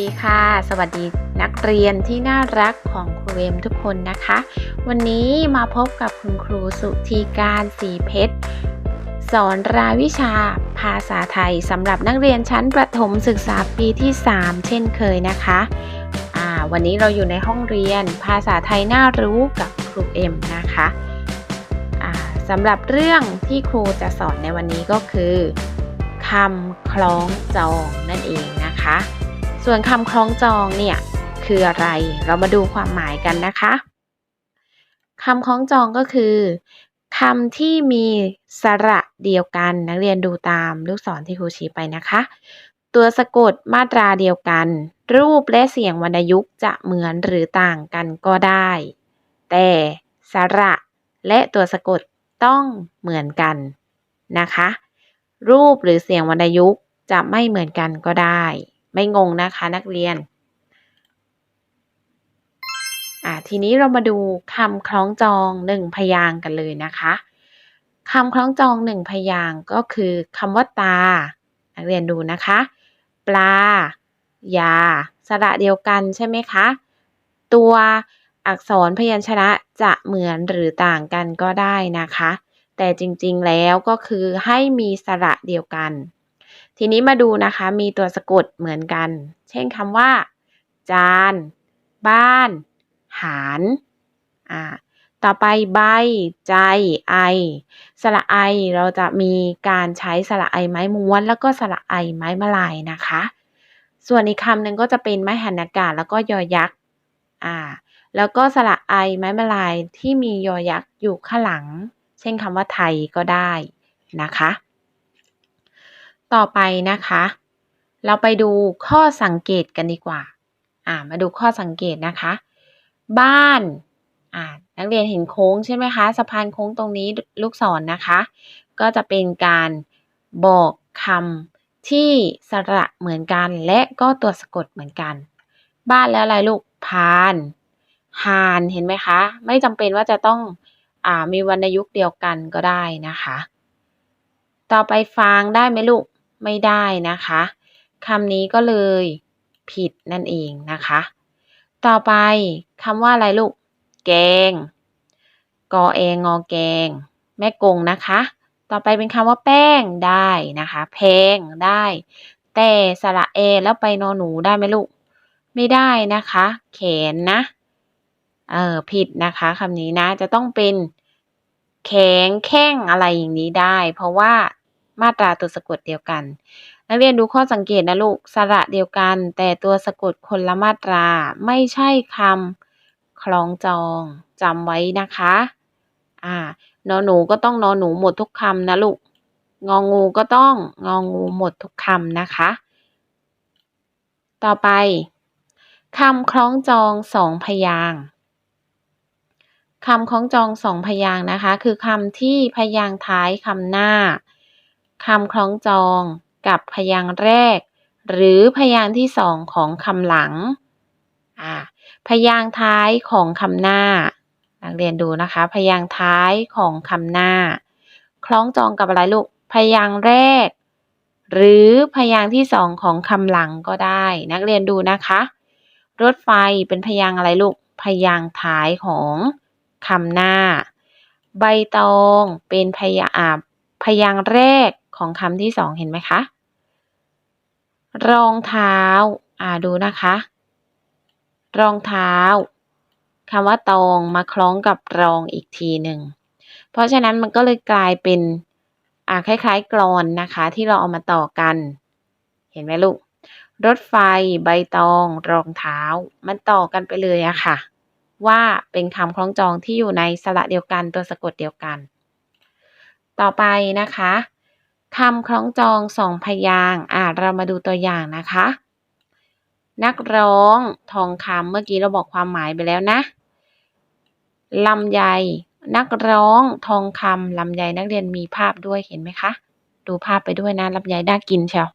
ดีค่ะ สวัสดีนักเรียนที่น่ารักของครูเอมทุกคนนะคะ วันนี้มาพบกับคุณครูสุธีการสีเพชร สอนรายวิชาภาษาไทยสำหรับนักเรียนชั้นประถมศึกษาปีที่ 3 เช่นเคยนะคะอ่าวันนี้เราอยู่ในห้องเรียนภาษาไทยน่ารู้กับครูเอ็มนะคะอ่าสำหรับเรื่องที่ครูจะสอนในวันนี้ก็คือคำคล้องจองนั่นเองนะคะ ส่วนคำคล้องจองเนี่ยคืออะไร เรามาดูความหมายกันนะคะคำคล้องจองก็คือคำที่มีสระเดียวกัน นักเรียนดูตามลูกศรที่ครูชี้ไปนะคะ ตัวสะกดมาตราเดียวกัน รูปและเสียงวรรณยุกต์จะเหมือนหรือต่างกันก็ได้ แต่สระและตัวสะกดต้องเหมือนกันนะคะ รูปหรือเสียงวรรณยุกต์จะไม่เหมือนกันก็ได้ ไม่งงนะคะนักเรียนทีนี้เรามาดูคำคล้องจองหนึ่งพยางกันเลยนะคะคำคล้องจองหนึ่งพยางก็คือคำว่าตา นักเรียนดูนะคะ ปลา ยา สระเดียวกันใช่ไหมคะ ตัวอักษรพยัญชนะจะเหมือนหรือต่างกันก็ได้นะคะ แต่จริงๆแล้วก็คือให้มีสระเดียวกัน ทีนี้มาดูนะคะมีตัวสะกดเหมือนกัน เช่นคำว่า จาน บ้าน หารอ่าต่อไปใบ ใจไอ สระไอเราจะมีการใช้สระไอไม้ม้วน แล้วก็สระไอไม้มะลายนะคะ ส่วนอีกคำหนึ่งก็จะเป็นไม้หันอากาศแล้วก็ยอยักษ์อ่าแล้วก็สระไอไม้มะลายที่มียอยักษ์อยู่ข้างหลัง เช่นคำว่าไทยก็ได้นะคะ ต่อไปนะคะ เราไปดูข้อสังเกตกันดีกว่า อ่า มาดูข้อสังเกตนะคะ บ้าน อ่า นักเรียนเห็นโค้งใช่ไหมคะ สะพานโค้งตรงนี้ลูกศรนนะคะ ก็จะเป็นการบอกคำที่สระเหมือนกัน และก็ตัวสะกดเหมือนกัน บ้านแล้วอะไรลูก พาน หาน เห็นไหมคะ ไม่จำเป็นว่าจะต้องอ่ามีวรรณยุกต์เดียวกันก็ได้นะคะ ต่อไปฟางได้ไหมลูก ไม่ได้นะคะคำนี้ก็เลยผิดนั่นเองนะคะ ต่อไปคำว่าอะไรลูก แกง กอแองงอแกง แม่กงนะคะ ต่อไปเป็นคำว่าแป้งได้นะคะ แพงได้ แต่สระเอแล้วไปนอหนูได้ไหมลูก ไม่ได้นะคะ แขนนะ เออผิดนะคะคำนี้นะจะต้องเป็นแข็งแข้งอะไรอย่างนี้ได้ เพราะว่า มาตราตัวสะกดเดียวกัน นักเรียนดูข้อสังเกตนะลูกสระเดียวกัน แต่ตัวสะกดคนละมาตรา ไม่ใช่คำคล้องจองจำไว้นะคะ อ่านอหนูก็ต้องนอหนูหมดทุกคำนะลูกงองูก็ต้องงองูหมดทุกคำนะคะ ต่อไปคำคล้องจองสองพยางค์คำคล้องจองสองพยางค์นะคะ คือคำที่พยางค์ท้ายคำหน้า คำคล้องจองกับพยางค์แรก หรือพยางค์ที่สองของคำหลัง พยางค์ท้ายของคำหน้า นักเรียนดูนะคะ พยางค์ท้ายของคำหน้า คล้องจองกับอะไรลูก พยางค์แรก หรือพยางค์ที่สองของคำหลังก็ได้ นักเรียนดูนะคะ รถไฟเป็นพยางค์อะไรลูก พยางค์ท้ายของคำหน้า ใบตองเป็นพยาพยางค์แรก ของคำที่สองเห็นไหมคะ รองเท้า อ่าดูนะคะ รองเท้าคำว่าตองมาคล้องกับรองอีกทีหนึ่ง เพราะฉะนั้นมันก็เลยกลายเป็น อ่าคล้ายๆกรอนนะคะ ที่เราเอามาต่อกัน เห็นไหมลูก รถไฟ ใบตอง รองเท้า มันต่อกันไปเลยอะค่ะ ว่าเป็นคำคล้องจองที่อยู่ในสระเดียวกันตัวสะกดเดียวกัน ต่อไปนะคะ คำคล้องจองสองพยางอ่าเรามาดูตัวอย่างนะคะ นักร้องทองคำเมื่อกี้เราบอกความหมายไปแล้วนะลำไยนักร้องทองคำลำไยนักเรียนมีภาพด้วยเห็นไหมคะ ดูภาพไปด้วยนะลำไยน่ากินเชียว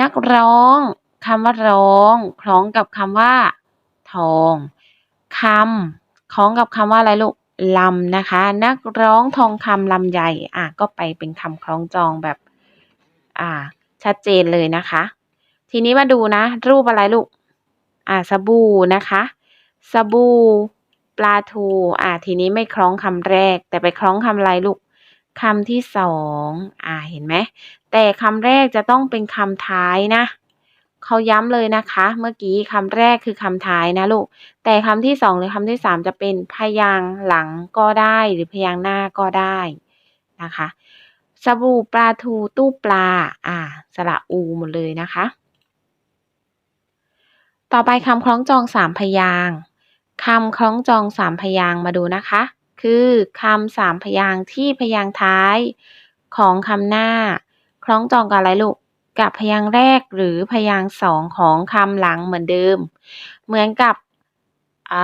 นักร้องคำว่าร้องคล้องกับคำว่า ทองคำคล้องกับคำว่าอะไรลูก ลำนะคะ นักร้องทองคำลำใหญ่อะก็ไปเป็นคำคล้องจองแบบ อ่า ชัดเจนเลยนะคะ ทีนี้มาดูนะ รูปอะไรลูก อ่าสบู่นะคะสบู่ปลาทู อ่าทีนี้ไม่คล้องคำแรก แต่ไปคล้องคำอะไรลูกคำที่สองอ่าเห็นไหมแต่คำแรกจะต้องเป็นคำท้ายนะ เขาย้ำเลยนะคะ เมื่อกี้คำแรกคือคำท้ายนะลูก แต่คำที่สองหรือคำที่สามจะเป็นพยางหลังก็ได้หรือพยางหน้าก็ได้นะคะ สบู่ปลาทูตู้ปลา อ่า สระอูหมดเลยนะคะ ต่อไปคำคล้องจองสามพยางคำคล้องจองสามพยางมาดูนะคะ คือคำสามพยางที่พยางท้ายของคำหน้า คล้องจองกับอะไรลูก กับพยางค์แรกหรือพยางค์สองของคำหลังเหมือนเดิม เหมือนกับอ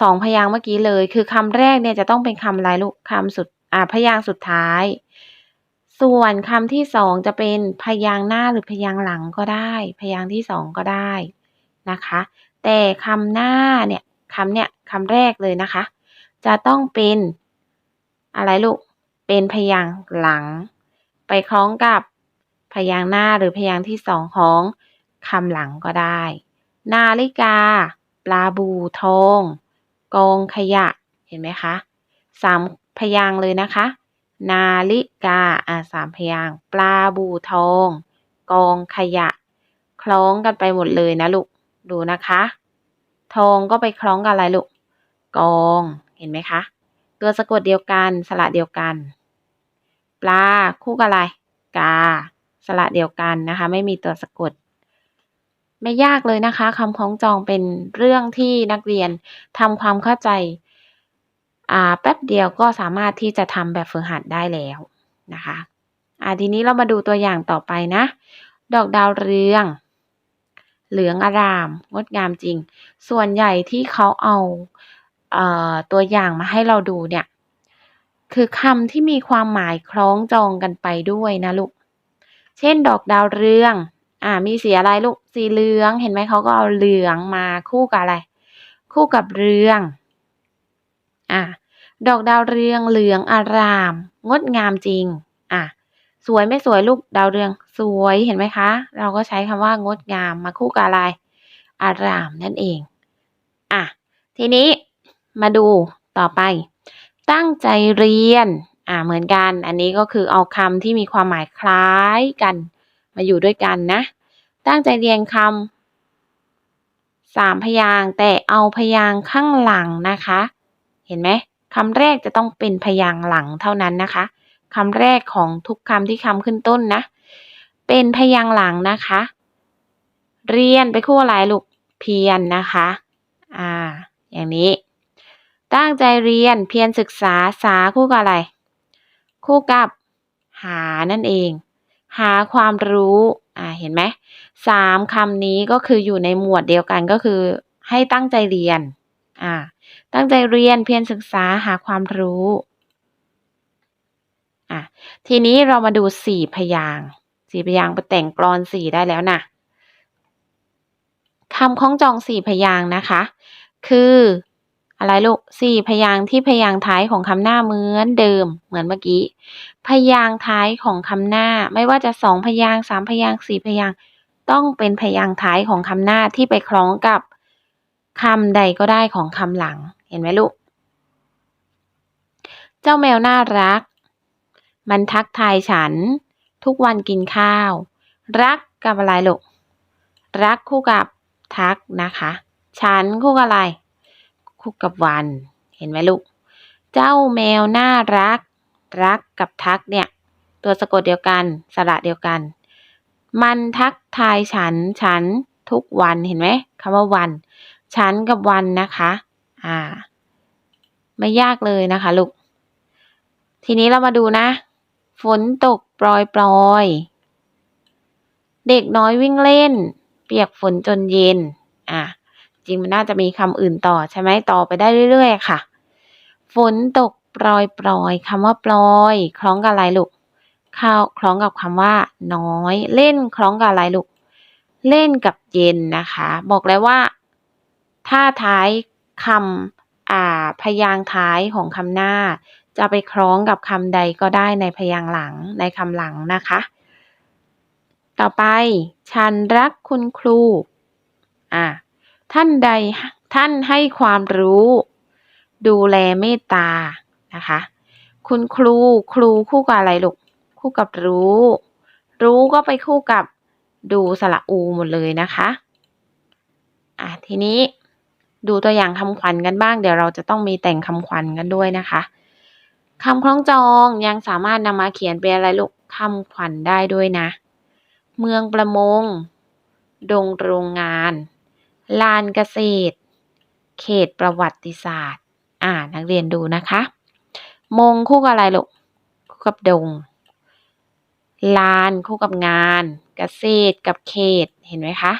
สองพยางค์เมื่อกี้เลย คือคำแรกเนี่ยจะต้องเป็นคำอะไรลูกคำสุดพยางค์สุดท้าย ส่วนคำที่สองจะเป็นพยางค์หน้าหรือพยางค์หลังก็ได้ พยางค์ที่สองก็ได้นะคะ แต่คำหน้าเนี่ยคำเนี่ยคำแรกเลยนะคะ จะต้องเป็นอะไรลูกเป็นพยางค์หลัง ไปคล้องกับ พยางค์หน้าหรือพยางค์ที่สองของคำหลังก็ได้ นาฬิกา ปลาบูทองกองขยะ เห็นไหมคะสามพยางค์เลยนะคะ นาฬิกาอ่าสามพยางค์ปลาบูทองกองขยะ คล้องกันไปหมดเลยนะลูก ดูนะคะ ทองก็ไปคล้องกับอะไรลูก กอง เห็นไหมคะ ตัวสะกดเดียวกัน สระเดียวกัน ปลาคู่กับอะไร กา สระเดียวกันนะคะ ไม่มีตัวสะกด ไม่ยากเลยนะคะคำคล้องจองเป็นเรื่องที่นักเรียนทำความเข้าใจแป๊บเดียวก็สามารถที่จะทำแบบฝึกหัดได้แล้วนะคะอ่าทีนี้เรามาดูตัวอย่างต่อไปนะ ดอกดาวเรือง เหลืองอาราม งดงามจริง ส่วนใหญ่ที่เขาเอาเอ่อตัวอย่างมาให้เราดูเนี่ย คือคำที่มีความหมายคล้องจองกันไปด้วยนะลูก เช่นดอกดาวเรือง อ่า มีสีอะไรลูก สีเหลือง เห็นไหมเขาก็เอาเหลืองมาคู่กับอะไร คู่กับเรือง อ่า ดอกดาวเรืองเหลืองอาราม งดงามจริง อะ สวยไม่สวยลูกดาวเรือง สวย เห็นไหมคะ เราก็ใช้คำว่างดงามมาคู่กับอะไร อารามนั่นเอง อะ ทีนี้มาดูต่อไป ตั้งใจเรียน อ่าเหมือนกัน อันนี้ก็คือเอาคำที่มีความหมายคล้ายกัน มาอยู่ด้วยกันนะ ตั้งใจเรียนคำสามพยางแต่เอาพยางข้างหลังนะคะ เห็นไหมคำแรกจะต้องเป็นพยางหลังเท่านั้นนะคะคำแรกของทุกคำที่คำขึ้นต้นนะ เป็นพยางหลังนะคะ เรียนไปคู่อะไรลูกเพียนนะคะ อ่า อย่างนี้ ตั้งใจเรียนเพียรศึกษาสาคู่กับอะไร คู่กับหานั่นเอง หาความรู้ อ่า เห็นไหมสามคำนี้ก็คืออยู่ในหมวดเดียวกันก็คือ ให้ตั้งใจเรียน อ่า ตั้งใจเรียนเพียรศึกษาหาความรู้ อะ ทีนี้เรามาดูสี่พยางสี่พยางไปแต่งกลอนสี่ได้แล้วนะคำคล้องจองสี่พยางนะคะ คือ อะไรลูกสี่พยางค์ที่พยางค์ท้ายของคำหน้าเหมือนเดิม เหมือนเมื่อกี้ พยางค์ท้ายของคำหน้า ไม่ว่าจะสองพยางค์สามพยางค์สี่พยางค์ต้องเป็นพยางค์ท้ายของคำหน้าที่ไปคล้องกับคำใดก็ได้ของคำหลัง เห็นไหมลูก เจ้าแมวน่ารัก มันทักทายฉัน ทุกวันกินข้าว รักกับอะไรลูก รักคู่กับทักนะคะ ฉันคู่กับอะไร คู่กับวัน เห็นไหมลูก เจ้าแมวน่ารัก รักกับทักเนี่ย ตัวสะกดเดียวกัน สระเดียวกัน มันทักทายฉัน ฉันทุกวันเห็นไหมคำว่าวัน ฉันกับวันนะคะ อ่า ไม่ยากเลยนะคะลูก ทีนี้เรามาดูนะ ฝนตกปรอยๆเด็กน้อยวิ่งเล่น เปียกฝนจนเย็น อะ จริงมันน่าจะมีคำอื่นต่อใช่ไหมต่อไปได้เรื่อยๆ ค่ะ ฝนตกปรอยๆคำว่าปลอย คล้องกับอะไรลูกเข้าคล้องกับคำว่า น้อย เล่นคล้องกับอะไรลูกเล่นกับเย็นนะคะ บอกแล้วว่า ถ้าท้ายคำอ่าพยางท้ายของคำหน้า จะไปคล้องกับคำใดก็ได้ในพยางหลังในคำหลังนะคะ ต่อไป ฉันรักคุณครู อ่า ท่านใดท่านให้ความรู้ ดูแลเมตตานะคะ คุณครูครูคู่กับอะไรลูกคู่กับรู้ รู้ก็ไปคู่กับดูสระอูหมดเลยนะคะอะทีนี้ดูตัวอย่างคำขวัญกันบ้าง เดี๋ยวเราจะต้องมีแต่งคำขวัญกันด้วยนะคะคำคล้องจองยังสามารถนำมาเขียนเป็นอะไรลูกคำขวัญได้ด้วยนะ เมืองประมง ดงโรงงาน ลานเกษตร เขตประวัติศาสตร์ อ่านักเรียนดูนะคะ มงคู่กับอะไรลูกคู่กับดง ลานคู่กับงาน เกษตรกับเขตเห็นไหมคะ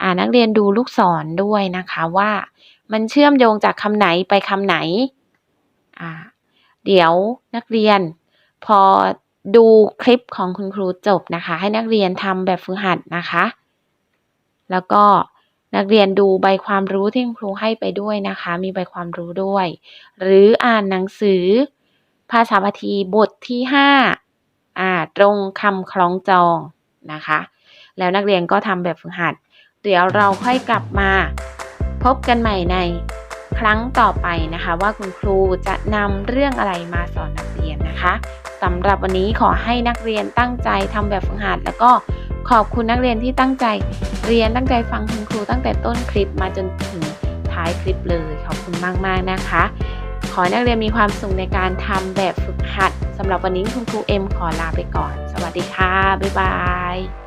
อ่านักเรียนดูลูกศรด้วยนะคะว่ามันเชื่อมโยงจากคำไหนไปคำไหนอ่าเดี๋ยวนักเรียนพอดูคลิปของคุณครูจบนะคะ ให้นักเรียนทำแบบฝึกหัดนะคะ แล้วก็ นักเรียนดูใบความรู้ที่ครูให้ไปด้วยนะคะ มีใบความรู้ด้วย หรืออ่านหนังสือ ภาษาบาลีบทที่ห้าอ่าตรงคำคล้องจองนะคะ แล้วนักเรียนก็ทำแบบฝึกหัด เดี๋ยวเราค่อยกลับมา พบกันใหม่ในครั้งต่อไปนะคะ ว่าคุณครูจะนำเรื่องอะไรมาสอนนักเรียนนะคะสำหรับวันนี้ขอให้นักเรียนตั้งใจทำแบบฝึกหัดแล้วก็ ขอบคุณนักเรียนที่ตั้งใจเรียนตั้งใจฟังคุณครูตั้งแต่ต้นคลิปมาจนถึงท้ายคลิปเลย ขอบคุณมากๆนะคะ ขอให้นักเรียนมีความสุขในการทำแบบฝึกหัดสำหรับวันนี้คุณครูเอ็มขอลาไปก่อน สวัสดีค่ะ บ๊ายบาย